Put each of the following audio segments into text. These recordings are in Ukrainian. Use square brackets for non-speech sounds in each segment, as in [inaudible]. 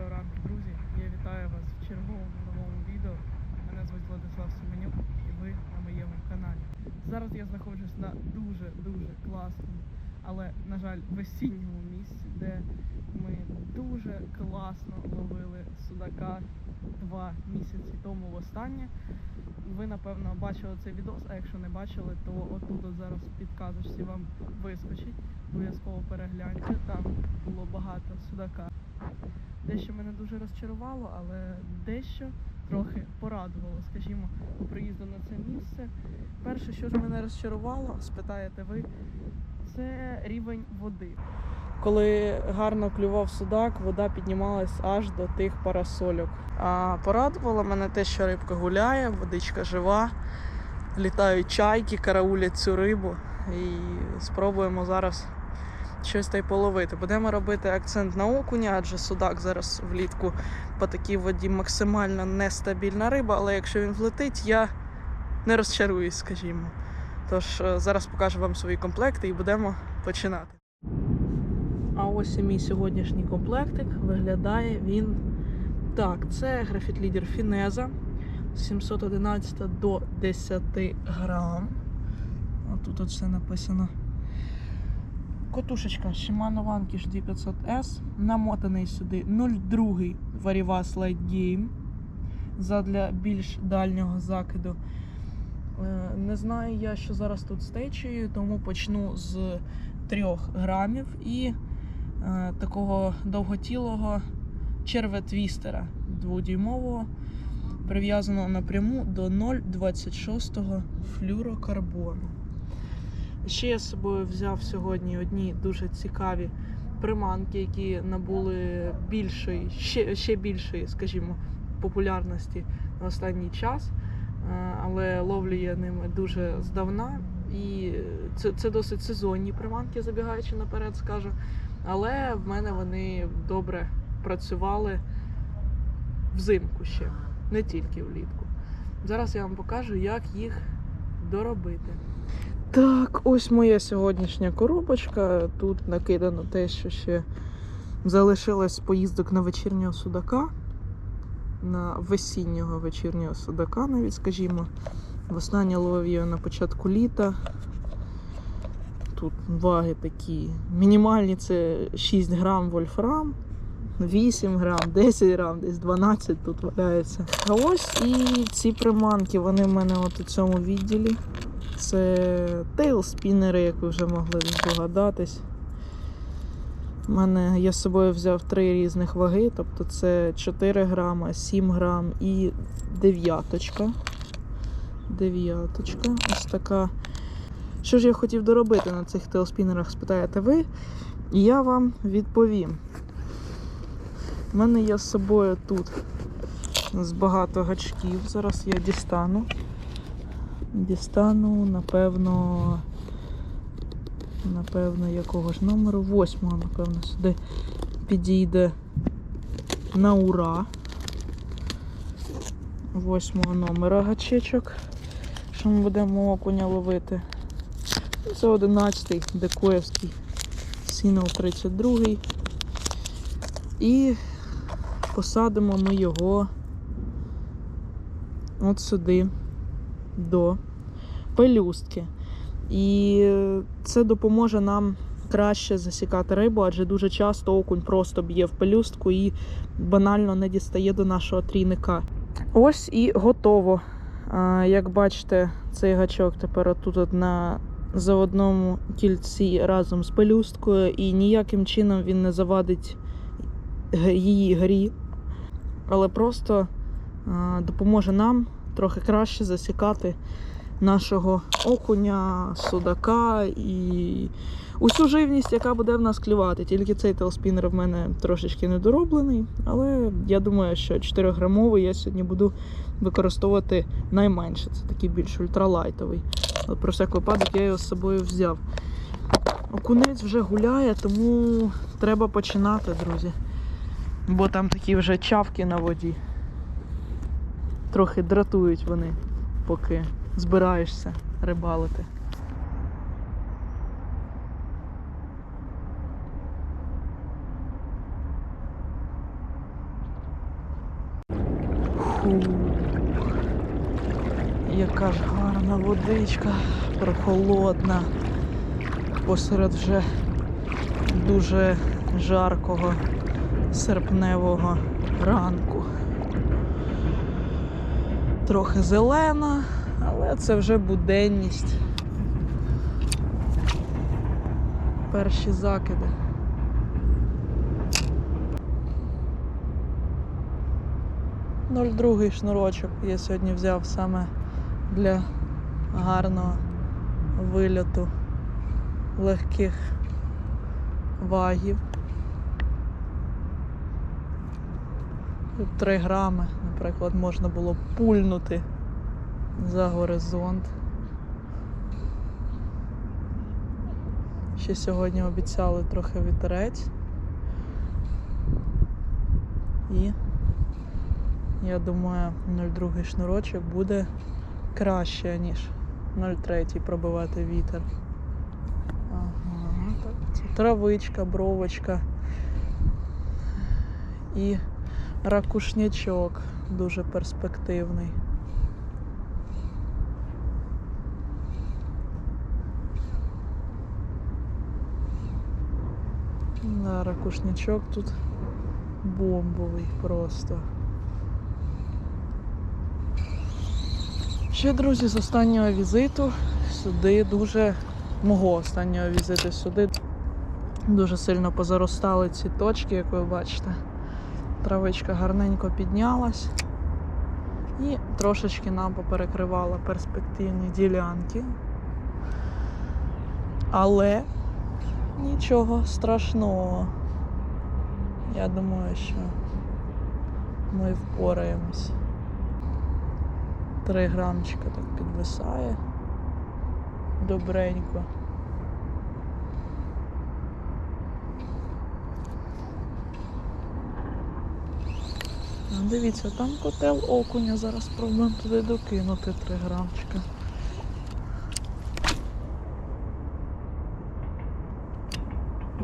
Доброго ранку, друзі. Я вітаю вас в черговому новому відео. Мене звуть Владислав Семенюк і ви на моєму каналі. Зараз я знаходжусь на дуже-дуже класному, але, на жаль, в весінньому місці, де ми дуже класно ловили судака два місяці тому востаннє. Ви, напевно, бачили цей відос, а якщо не бачили, то отут зараз підказочці вам вискочить. Обов'язково перегляньте, там було багато судака. Дещо мене дуже розчарувало, але дещо трохи порадувало, скажімо, по приїзду на це місце. Перше, що ж мене розчарувало, спитаєте ви, це рівень води. Коли гарно клював судак, вода піднімалась аж до тих парасольок. А порадувало мене те, що рибка гуляє, водичка жива, літають чайки, караулять цю рибу. І спробуємо зараз щось та й половити. Будемо робити акцент на окуня, адже судак зараз влітку по такій воді максимально нестабільна риба, але якщо він влетить, я не розчаруюсь, скажімо. Тож е, зараз покажу вам свої комплекти і будемо починати. А ось і мій сьогоднішній комплектик. Виглядає він так. Це графіт лідер Фінеза 711 до 10 грам. Отут от все написано. Котушечка Shimano Vanquish 2500S, намотаний сюди 0,2 Varivas Light Game задля більш дальнього закиду. Е, Не знаю я, що зараз тут з течією, тому почну з 3 грамів і е, такого довготілого черветвістера дводюймового, прив'язаного напряму до 0,26 флюрокарбону. Ще я з собою взяв сьогодні одні дуже цікаві приманки, які набули більшої, ще, ще більшої, скажімо, популярності на останній час. Е, Але ловлю я ними дуже здавна. І це, це досить сезонні приманки, забігаючи наперед, скажу. Але в мене вони добре працювали взимку ще, не тільки влітку. Зараз я вам покажу, як їх доробити. Так, ось моя сьогоднішня коробочка. Тут накидано те, що ще залишилось поїздок на вечірнього судака, на весіннього вечірнього судака, навіть скажімо. Востаннє ловив його на початку літа. Тут ваги такі мінімальні це 6 грам вольфрам, 8 грам, 10 грам, десь 12 тут валяється. А ось і ці приманки, вони в мене от у цьому відділі. Це тейлспінери, як ви вже могли здогадатись. У мене я з собою взяв три різних ваги, тобто це 4 грама, 7 грам і дев'яточка. Дев'яточка. Ось така. Що ж я хотів доробити на цих тейлспінерах, спитаєте ви? І я вам відповім. У мене є з собою тут з багато гачків. Зараз я дістану. Дістану, напевно, напевно, якого ж номеру? Восьмого, напевно, сюди підійде на ура. Восьмого номера гачечок, що ми будемо окуня ловити. Це 11-й Декоєвський Сінов 32 І посадимо ми його от сюди до пелюстки. І це допоможе нам краще засікати рибу, адже дуже часто окунь просто б'є в пелюстку і банально не дістає до нашого трійника. Ось і готово. Як бачите, цей гачок тепер отут от на заводному кільці разом з пелюсткою, і ніяким чином він не завадить її грі, але просто допоможе нам трохи краще засікати нашого окуня, судака і усю живність, яка буде в нас клювати. Тільки цей телспінер в мене трошечки недороблений, але я думаю, що 4-грамовий я сьогодні буду використовувати найменше. Це такий більш ультралайтовий. Але про всяк випадок я його з собою взяв. Окунець вже гуляє, тому треба починати, друзі. Бо там такі вже чавки на воді. Трохи дратують вони, поки збираєшся рибалити. Фу. Яка ж гарна водичка, прохолодна. Посеред вже дуже жаркого серпневого ранку. Трохи зелена, це вже буденність. Перші закиди. Ноль другий шнурочок я сьогодні взяв саме для гарного вильоту легких вагів. Тут 3 грами, наприклад, можна було пульнути за горизонт. Ще сьогодні обіцяли трохи вітерець. І я думаю, 0,2 шнурочок буде краще, ніж 0,3 пробивати вітер. Ага, травичка, бровочка і ракушнячок дуже перспективний. Да, ракушнячок тут бомбовий просто. Ще, друзі, з останнього візиту сюди дуже мого останнього візиту сюди дуже сильно позаростали ці точки, як ви бачите. Травичка гарненько піднялась і трошечки нам поперекривала перспективні ділянки. Але нічого страшного. Я думаю, що ми впораємось. Три грамчика так підвисає. Добренько. Дивіться, там котел окуня, зараз спробуємо туди докинути 3 грамчика.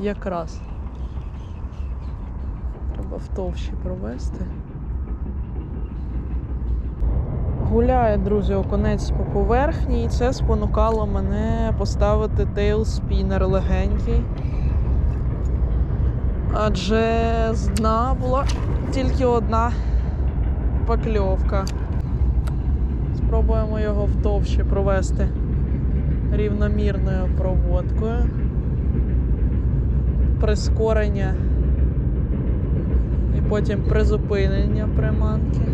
Якраз. Треба в товщі провести. Гуляє, друзі, окунець по поверхні, і це спонукало мене поставити тейлспінер легенький. Адже з дна була тільки одна покльовка. Спробуємо його в товщі провести рівномірною проводкою. Прискорення і потім призупинення приманки.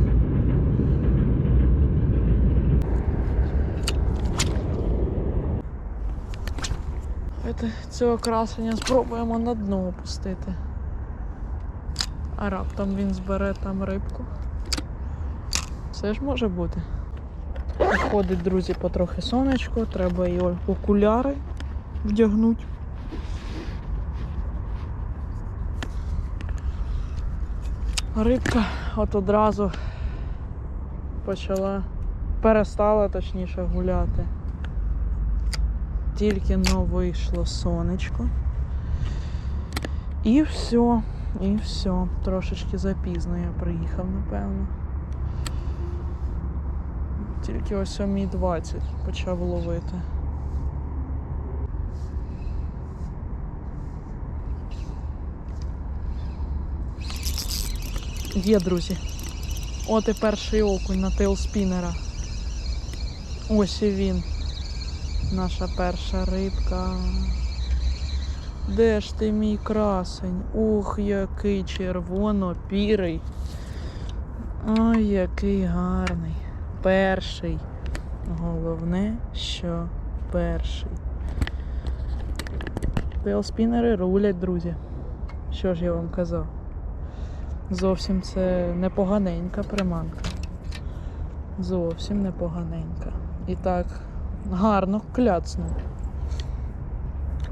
Цього красення спробуємо на дно опустити. А раптом він збере там рибку. Це ж може бути. Ходить, друзі, потрохи сонечко, треба і окуляри вдягнути. Рибка от одразу почала, перестала точніше гуляти. Тільки но вийшло сонечко. І все, і все. Трошечки запізно я приїхав, напевно. Тільки о 7.20 почав ловити. Є, друзі. От і перший окунь на тейлспінера. Ось і він. Наша перша рибка. Де ж ти мій красень? Ух, який червоно-пірий. Ой, який гарний. Перший. Головне, що перший. Тейлспінери рулять, друзі. Що ж я вам казав? Зовсім це непоганенька приманка. Зовсім непоганенька. І так, гарно кляцнув.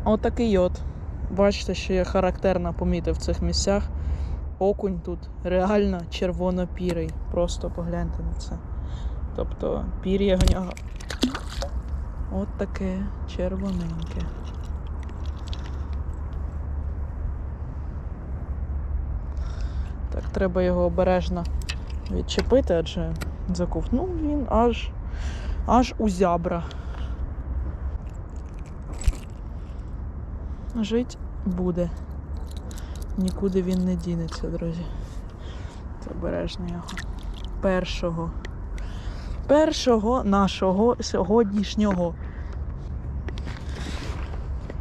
Отакий от. Бачите, що я характерно помітив в цих місцях. Окунь тут реально червоно-пірий. Просто погляньте на це. Тобто пір'я в нього от таке червоненьке. Треба його обережно відчепити, адже заковтнув він аж, аж у зябра. Жить буде. Нікуди він не дінеться, друзі. Це обережно його. Першого. Першого нашого сьогоднішнього.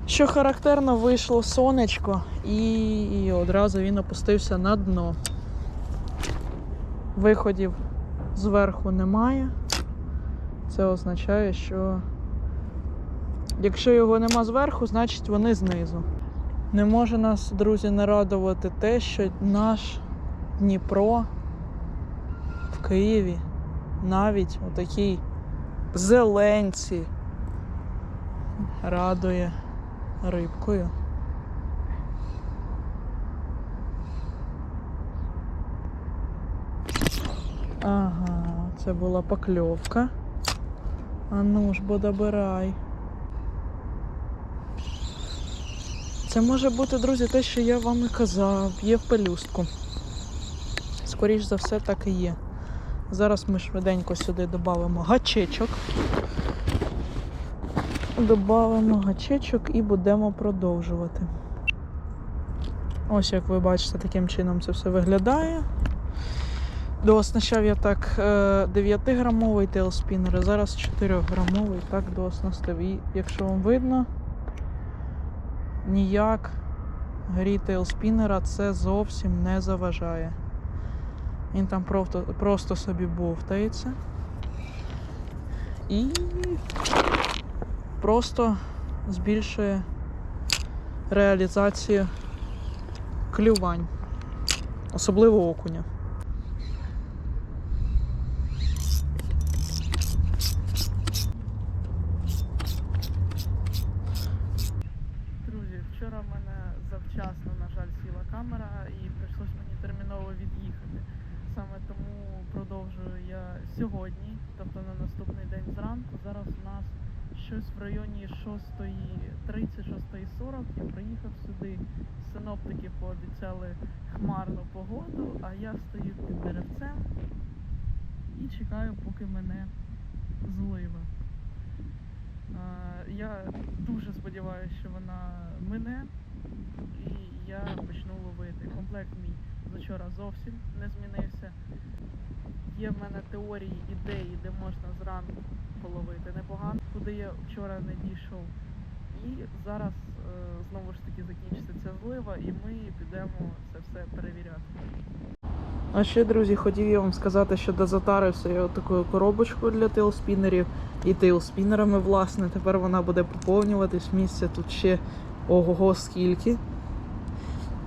Що характерно, вийшло сонечко і одразу він опустився на дно. Виходів зверху немає. Це означає, що якщо його нема зверху, значить вони знизу. Не може нас, друзі, не радувати те, що наш Дніпро в Києві навіть у такій зеленці радує рибкою. Ага, це була покльовка. А ну ж, бо добирай. Це може бути, друзі, те, що я вам і казав, є в пелюстку. Скоріш за все, так і є. Зараз ми швиденько сюди додамо гачечок. Додамо гачечок і будемо продовжувати. Ось як ви бачите, таким чином це все виглядає. Дооснащав я так 9-грамовий тейлспінер, а зараз 4-грамовий так дооснастив. І якщо вам видно, ніяк грі тейлспінера це зовсім не заважає. Він там просто, просто собі бовтається. І просто збільшує реалізацію клювань, особливо окуня. Друзі, вчора в мене завчасно, на жаль, сіла камера і прийшлось мені терміново від'їхати. Саме тому продовжую я сьогодні, тобто на наступний день зранку. Зараз у нас щось в районі 6.30, 6.40. Я приїхав сюди. Синоптики пообіцяли хмарну погоду, а я стою під деревцем і чекаю, поки мене злива. Я дуже сподіваюся, що вона мине і я почну ловити. Комплект мій з вчора зовсім не змінився. Є в мене теорії, ідеї, де можна зранку половити непогано, куди я вчора не дійшов. І зараз е, знову ж таки закінчиться ця злива, і ми підемо це все перевіряти. А ще, друзі, хотів я вам сказати, що дозатарився я такою коробочкою для тейлспінерів і тейлспінерами, власне. Тепер вона буде поповнюватись. Місця тут ще ого скільки.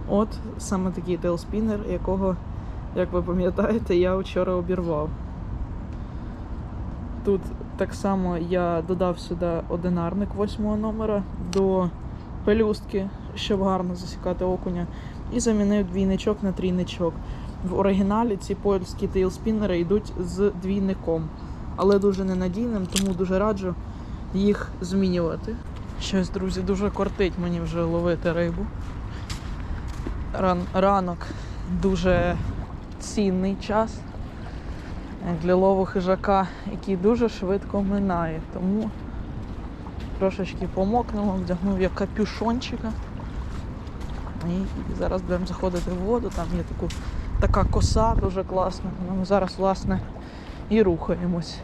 От саме такий тейлспінер, якого, як ви пам'ятаєте, я вчора обірвав. Тут так само я додав сюди одинарник восьмого номера до пелюстки, щоб гарно засікати окуня, і замінив двійничок на трійничок. В оригіналі ці польські тейлспінери йдуть з двійником, але дуже ненадійним, тому дуже раджу їх змінювати. Щось, друзі, дуже кортить мені вже ловити рибу. Ран, ранок дуже цінний час для лову хижака, який дуже швидко минає. Тому трошечки помокнемо, вдягнув я капюшончика. І зараз будемо заходити в воду, там є таку, така коса дуже класна. Ми зараз, власне, і рухаємось.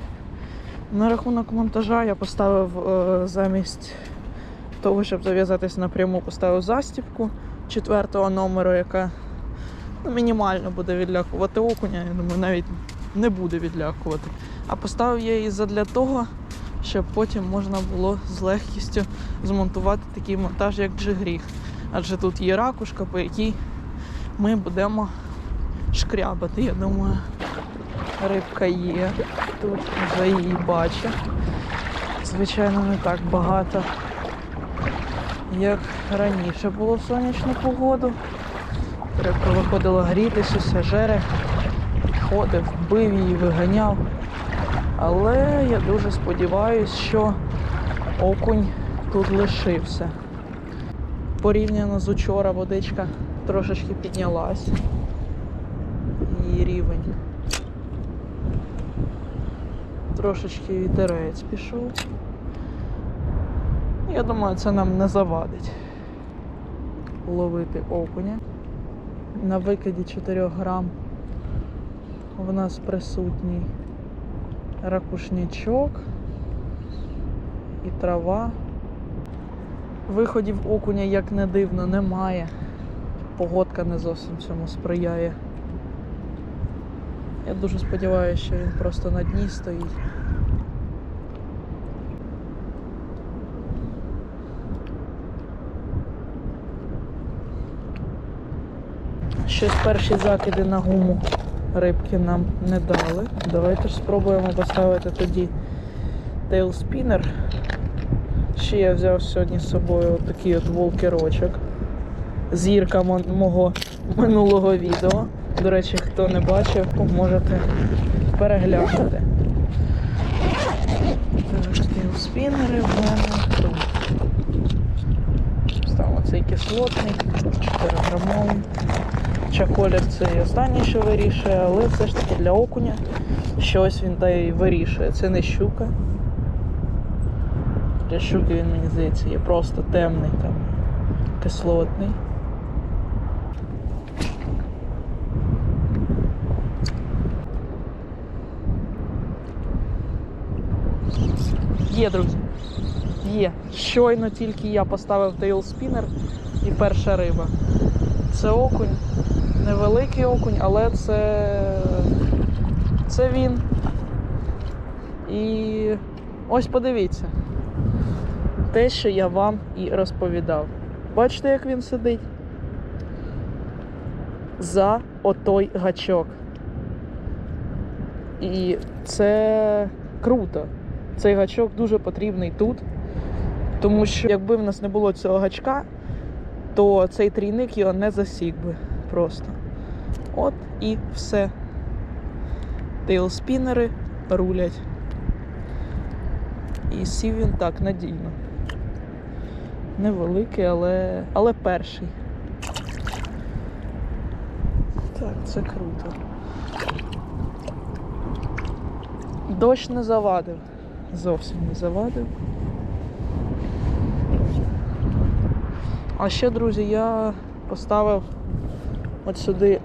На рахунок монтажа я поставив е, замість того, щоб зав'язатись напряму, поставив застібку четвертого номеру, яка ну, мінімально буде відлякувати окуня. Я думаю, навіть не буде відлякувати. А поставив я її задля того, щоб потім можна було з легкістю змонтувати такий монтаж, як джигріг. Адже тут є ракушка, по якій ми будемо шкрябати. Я думаю, рибка є. Тут вже її бачу. Звичайно, не так багато, як раніше було сонячну погоду. Рибка виходила грітися, сажери, ходив, бив її, виганяв. Але я дуже сподіваюся, що окунь тут лишився. Порівняно з учора водичка трошечки піднялась. Її рівень Трошечки вітерець пішов. Я думаю, це нам не завадить ловити окуня. На викиді 4 грам в нас присутній ракушнячок і трава. Виходів окуня, як не дивно, немає. Погодка не зовсім цьому сприяє. Я дуже сподіваюся, що він просто на дні стоїть. Щось перші закиди на гуму рибки нам не дали. Давайте ж спробуємо поставити тоді тейлспінер. Ще я взяв сьогодні з собою такий от волкерочок. Зірка мого минулого відео. До речі, хто не бачив, можете переглянути. Тейлспінери в мене тут. Цей кислотний, 4 грамовий. Чаколір це і останнє, що вирішує, але все ж таки для окуня щось він та й вирішує. Це не щука. Для щуки він, мені здається, є просто темний там, кислотний. Є, друзі. Є. Щойно тільки я поставив тейлспінер і перша риба. Це окунь. Невеликий окунь, але це. Це він. І ось подивіться. Те, що я вам і розповідав. Бачите, як він сидить? За отой гачок. І це круто. Цей гачок дуже потрібний тут. Тому що якби в нас не було цього гачка, то цей трійник його не засік би просто. От і все. Тейлспінери рулять. І сів він так надійно. Невеликий, але, але перший. Так, це круто. Дощ не завадив. Зовсім не завадив. А ще, друзі, я поставив от сюди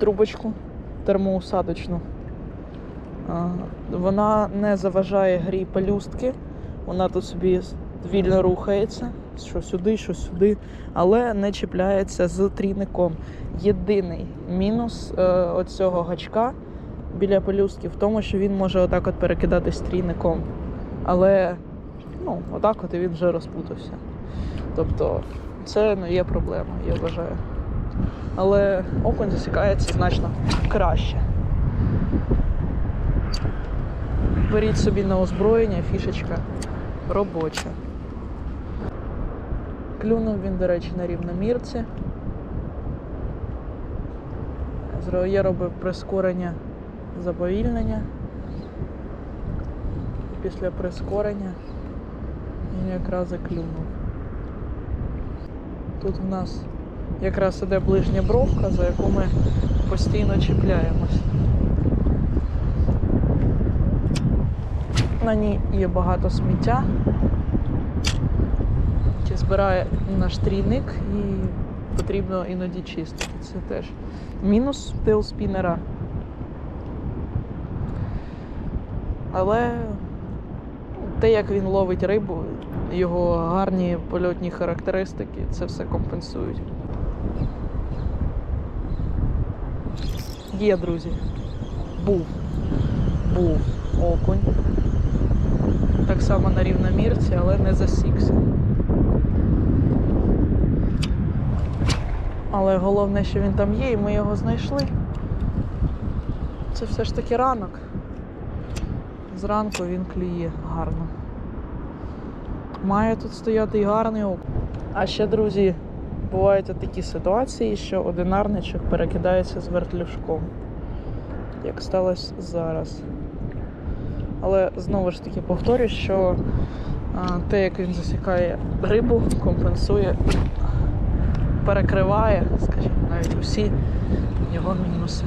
трубочку термоусадочну. Вона не заважає грі пелюстки, вона тут собі вільно рухається, що сюди, що сюди, але не чіпляється з трійником. Єдиний мінус е, оцього гачка біля пелюстки в тому, що він може отак от перекидатись трійником. Але ну, отак от і він вже розпутався. Тобто це не є проблема, я вважаю. Але окунь засікається значно краще. Беріть собі на озброєння, фішечка робоча. Клюнув він, до речі, на рівномірці. Я робив прискорення заповільнення. Після прискорення він якраз і клюнув. Тут в нас якраз іде ближня бровка, за яку ми постійно чіпляємось. На ній є багато сміття. Чи збирає наш трійник і потрібно іноді чистити. Це теж мінус тейлспінера. Але те, як він ловить рибу, його гарні польотні характеристики, це все компенсують. Є, друзі. Був. Був окунь. Так само на рівномірці, але не засікся. Але головне, що він там є, і ми його знайшли. Це все ж таки ранок. Зранку він клює гарно. Має тут стояти і гарний окунь. А ще, друзі, бувають такі ситуації, що одинарничок перекидається з вертлюжком. Як сталося зараз. Але знову ж таки повторюю, що те, як він засікає рибу, компенсує, перекриває, скажімо, навіть усі його мінуси.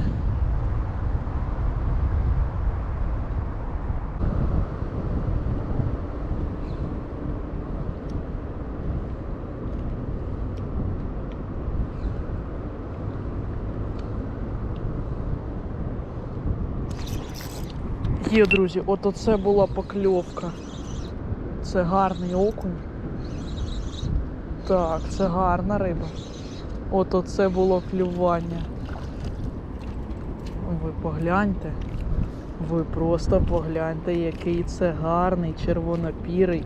Є, друзі, от оце була покльовка. Це гарний окунь. Так, це гарна риба. От оце було клювання. Ви погляньте. Ви просто погляньте, який це гарний червонопірий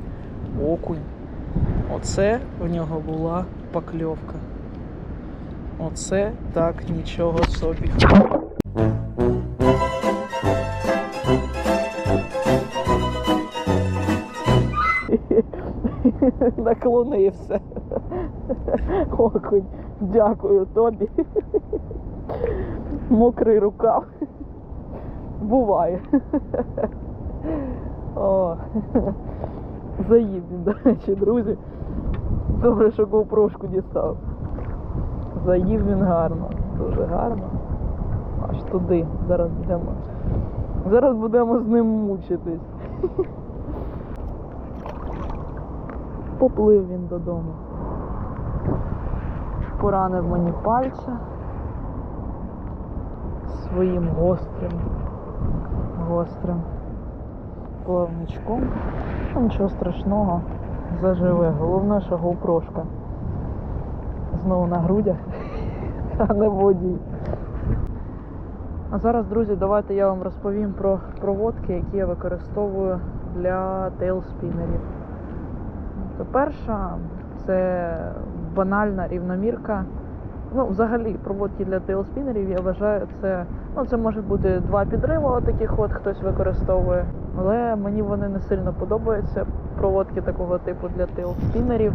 окунь. Оце в нього була покльовка. Оце так нічого собі. Наклонився. Окунь, дякую тобі. Мокрий рукав. Буває. О. Він, до речі, друзі. Добре, що GoPro-шку дістав. Заїв він гарно, дуже гарно. Аж туди. Зараз будемо. Зараз будемо з ним мучитись. Поплив він додому. Поранив мені пальця своїм гострим, гострим плавничком. Ну, Нічого страшного, заживе. Головне, що гоупрошка. Знову на грудях, [laughs] а не воді. А зараз, друзі, давайте я вам розповім про проводки, які я використовую для тейлспінерів. То перша це банальна рівномірка. Ну, взагалі, проводки для тейлспінерів, я вважаю, це, ну, це може бути два підриви, таких от хтось використовує. Але мені вони не сильно подобаються. Проводки такого типу для тейлспінерів.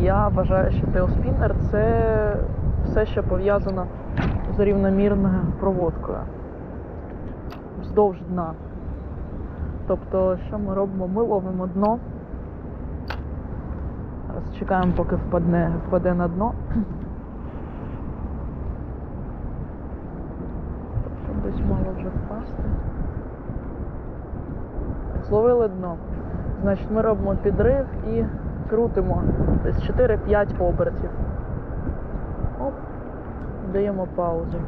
Я вважаю, що тейлспінер це все, що пов'язано з рівномірною проводкою вздовж дна. Тобто, що ми робимо? Ми ловимо дно. Зараз чекаємо, поки впадне, впаде на дно. Щоб десь мало вже впасти. Зловили дно. Значить, ми робимо підрив і крутимо десь 4-5 обертів. Оп, даємо паузу.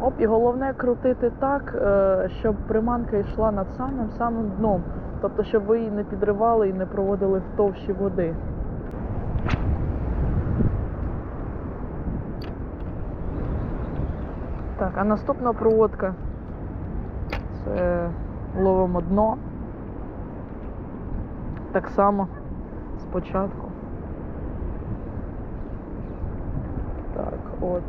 Оп, і головне крутити так, е, щоб приманка йшла над самим самим дном. Тобто, щоб ви її не підривали і не проводили в товщі води. Так, а наступна проводка. Це ловимо дно. Так само спочатку. Так, от.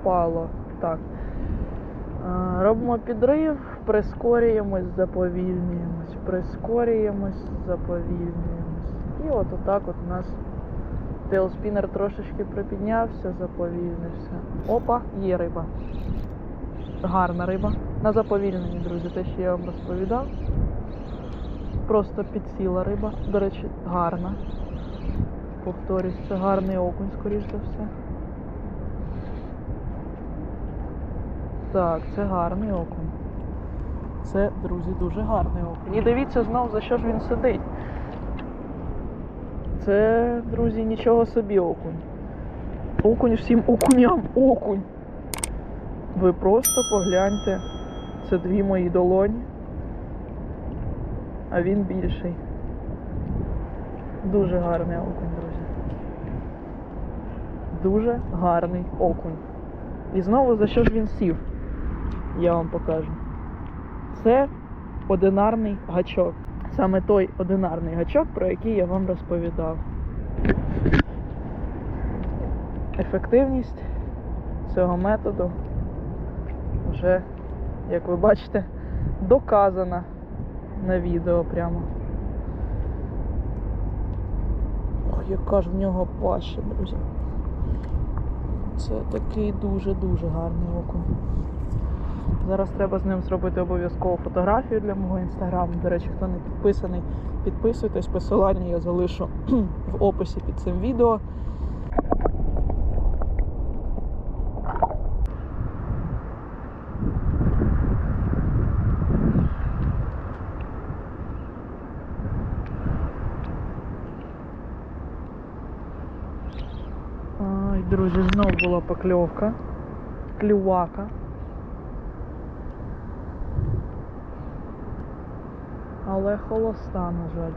Впало. Так. Е, Робимо підрив, прискорюємось, заповільнюємось, прискорюємось, заповільнюємось. І от отак от у нас тейлспінер трошечки припіднявся, заповільнився. Опа, є риба. Гарна риба. На заповільненні, друзі, те, що я вам розповідав. Просто підсіла риба. До речі, гарна. Повторюсь, це гарний окунь, скоріш за все. Так, це гарний окунь. Це, друзі, дуже гарний окунь. І дивіться знов, за що ж він сидить. Це, друзі, нічого собі окунь. Окунь всім окуням окунь. Ви просто погляньте. Це дві мої долоні. А він більший. Дуже гарний окунь, друзі. Дуже гарний окунь. І знову за що ж він сів? Я вам покажу. Це одинарний гачок. Саме той одинарний гачок, про який я вам розповідав. Ефективність цього методу вже, як ви бачите, доказана на відео прямо. Ох, яка ж в нього паща, друзі. Це такий дуже-дуже гарний окунь. Зараз треба з ним зробити обов'язково фотографію для мого інстаграму. До речі, хто не підписаний, підписуйтесь. Посилання я залишу [clears throat] в описі під цим відео. Ай, друзі, знов була покльовка. Клювака. Але холоста, на жаль.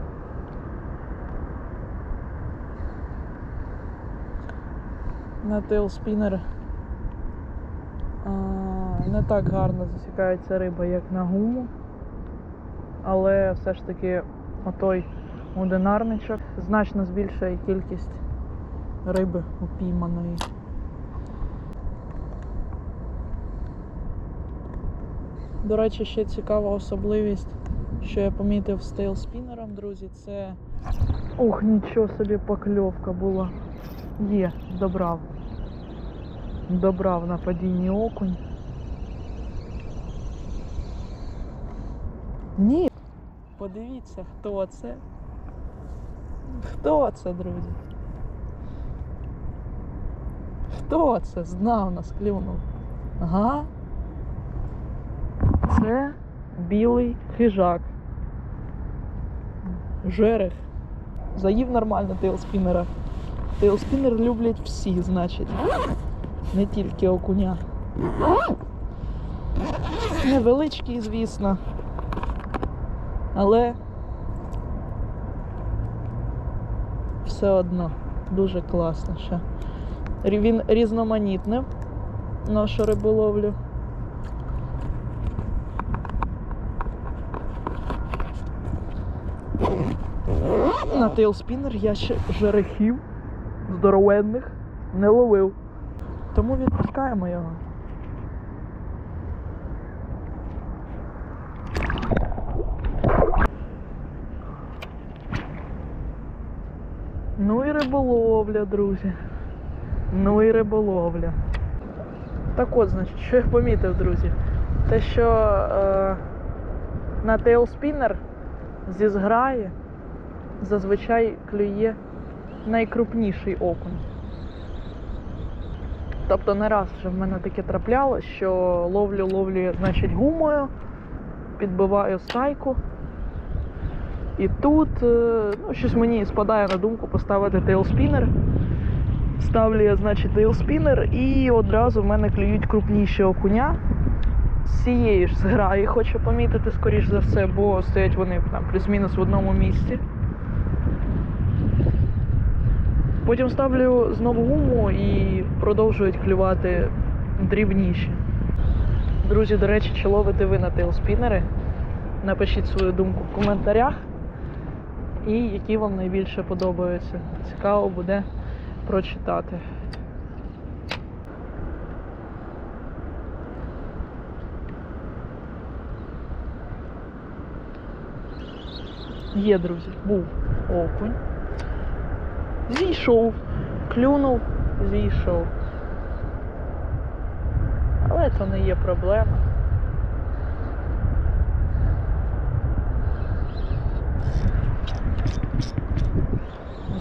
На тейлспінер не так гарно засікається риба, як на гуму. Але все ж таки отой одинарничок значно збільшує кількість риби упійманої. До речі, ще цікава особливість, що я помітив з тейлспінером, друзі, це. Ох, нічого собі покльовка була. Є, добрав. Добрав на падінні окунь. Ні. Подивіться, хто це. Хто це, друзі? Хто це? Знав нас клюнув. Ага. Це білий хижак. Жерех. Заїв нормально тейлспінера. Тейлспінер люблять всі, значить. Не тільки окуня. Невеличкий, звісно. Але все одно дуже класно ще. Він різноманітний нашу риболовлю. На тейлспінер я ще жерехів здоровенних не ловив. Тому відпускаємо його. Ну і риболовля, друзі. Ну і риболовля. Так от, значить, що я помітив, друзі. Те, що е, на тейлспінер зі зграї зазвичай клює найкрупніший окунь. Тобто не раз вже в мене таке трапляло, що ловлю, ловлю, значить, гумою, підбиваю стайку. І тут е, ну, щось мені спадає на думку поставити тейлспінер. Ставлю я, значить, тейлспінер і одразу в мене клюють крупніші окуня. З цієї ж зграї хочу помітити, скоріш за все, бо стоять вони там плюс-мінус в одному місці. Потім ставлю знову гуму і продовжують клювати дрібніші. Друзі, до речі, чи ловите ви на тейлспінери? Напишіть свою думку в коментарях. І які вам найбільше подобаються. Цікаво буде прочитати. Є, друзі, був окунь. Зійшов, клюнув, зійшов. Але це не є проблема.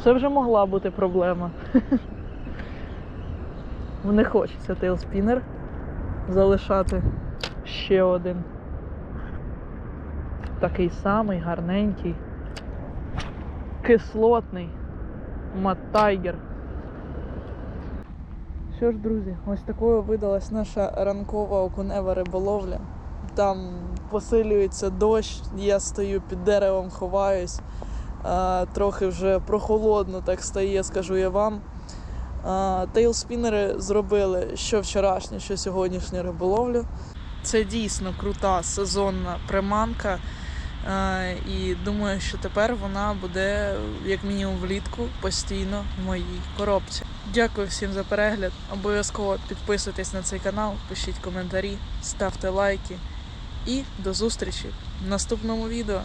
Це вже могла бути проблема. [laughs] Не хочеться тейлспінер залишати ще один. Такий самий гарненький, кислотний Маттайгер. Що ж, друзі, ось такою видалась наша ранкова окунева риболовля. Там посилюється дощ, я стою під деревом, ховаюсь. Трохи вже прохолодно так стає, скажу я вам. Тейлспінери зробили що вчорашнє, що сьогоднішню риболовлю. Це дійсно крута сезонна приманка. І думаю, що тепер вона буде, як мінімум, влітку постійно в моїй коробці. Дякую всім за перегляд. Обов'язково підписуйтесь на цей канал, пишіть коментарі, ставте лайки. І до зустрічі в наступному відео.